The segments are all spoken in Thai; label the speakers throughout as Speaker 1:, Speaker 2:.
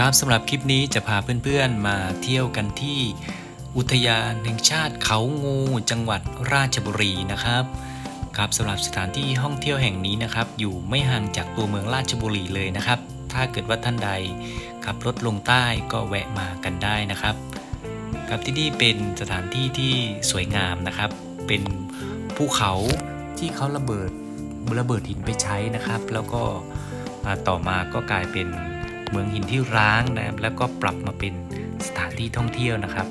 Speaker 1: ครับสำหรับคลิปนี้จะพาเพื่อนๆมาเที่ยวกันที่อุทยานแห่งชาติเขางูจังหวัดราชบุรีนะครับครับสำหรับสถานที่ท่องเที่ยวแห่งนี้นะครับ อยู่ไม่ห่างจากตัวเมืองราชบุรีเลยนะครับ ถ้าเกิดว่าท่านใดขับรถลงใต้ก็แวะมากันได้นะครับครับที่นี่เป็นสถานที่ที่สวยงามนะครับ เป็นภูเขาที่เขาระเบิดระเบิดหินไปใช้นะครับ แล้วก็ต่อมาก็กลายเป็น เมืองหินที่ร้างนะครับแล้วก็ปรับมาเป็นสถานที่ท่องเที่ยวนะครับ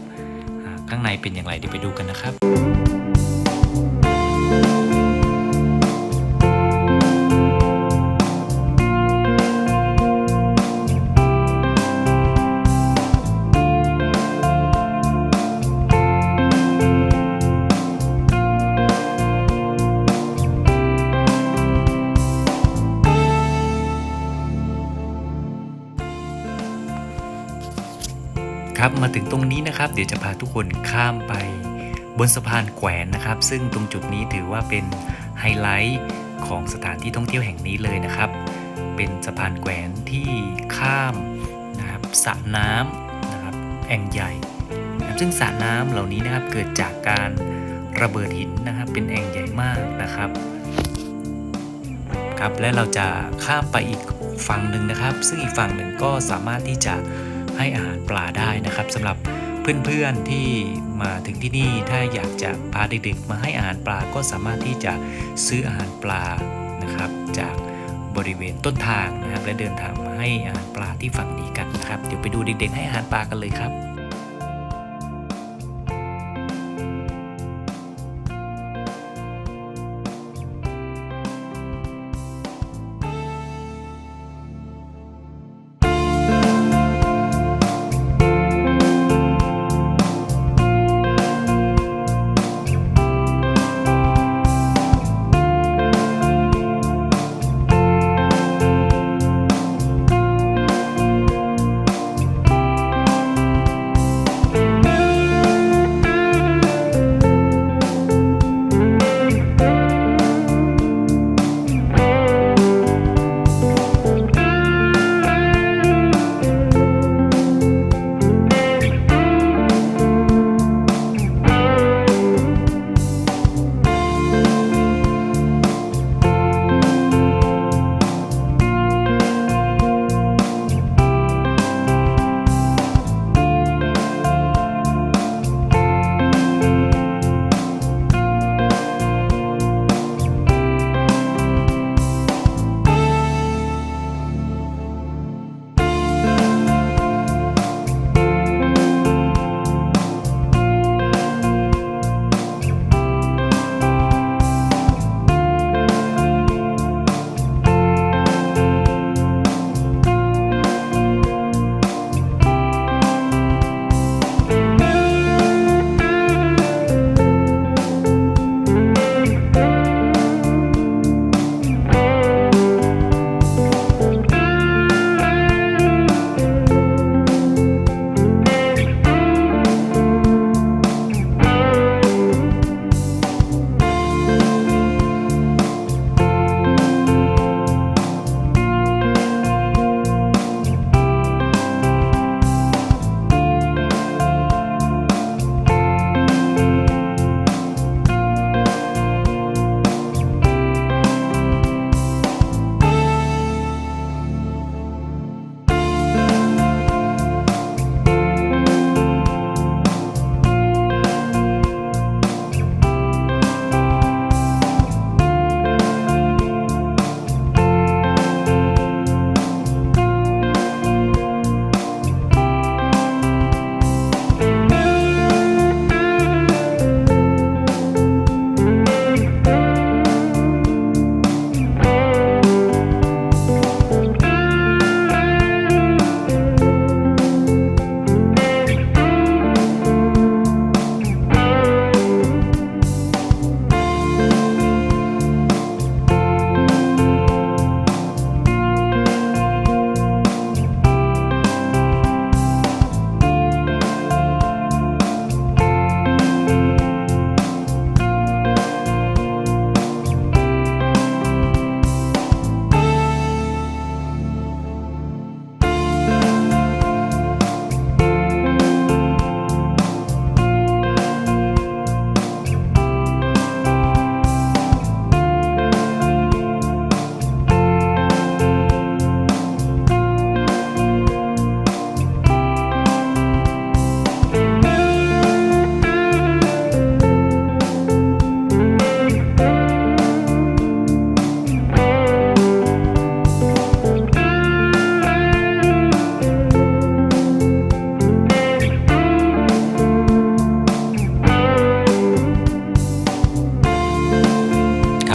Speaker 1: ข้างในเป็นอย่างไรเดี๋ยวไปดูกันนะครับ ครับมาถึงตรงนี้นะครับ เดี๋ยวจะพาทุกคนข้ามไปบนสะพานแขวนนะครับ ซึ่งตรงจุดนี้ถือว่าเป็นไฮไลท์ของสถานที่ท่องเที่ยวแห่งนี้เลยนะครับ เป็นสะพานแขวนที่ข้ามนะครับสระน้ำนะครับแอ่งใหญ่นะซึ่งสระน้ำเหล่านี้นะครับเกิดจากการระเบิดหินนะครับ เป็นแอ่งใหญ่มากนะครับครับและเราจะข้ามไปอีกฝั่งหนึ่งนะครับ ซึ่งอีกฝั่งหนึ่งก็สามารถที่จะ ให้อาหารปลาได้นะครับสำหรับเพื่อนๆที่มาถึงที่นี่ถ้าอยากจะพาเด็กๆมาให้อาหารปลาก็สามารถที่จะซื้ออาหารปลานะครับ จากบริเวณต้นทางนะครับ และเดินทางมาให้อาหารปลาที่ฝั่งนี้กันนะครับ เดี๋ยวไปดูเด็กๆให้อาหารปลากันเลยครับ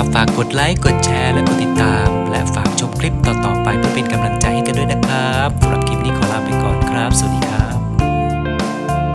Speaker 1: ครับ ฝากกดไลค์ กดแชร์ และกดติดตาม และฝากชมคลิปต่อๆไปเพื่อเป็นกำลังใจให้กันด้วยนะครับสำหรับคลิปนี้ขอลาไปก่อนครับ สวัสดีครับ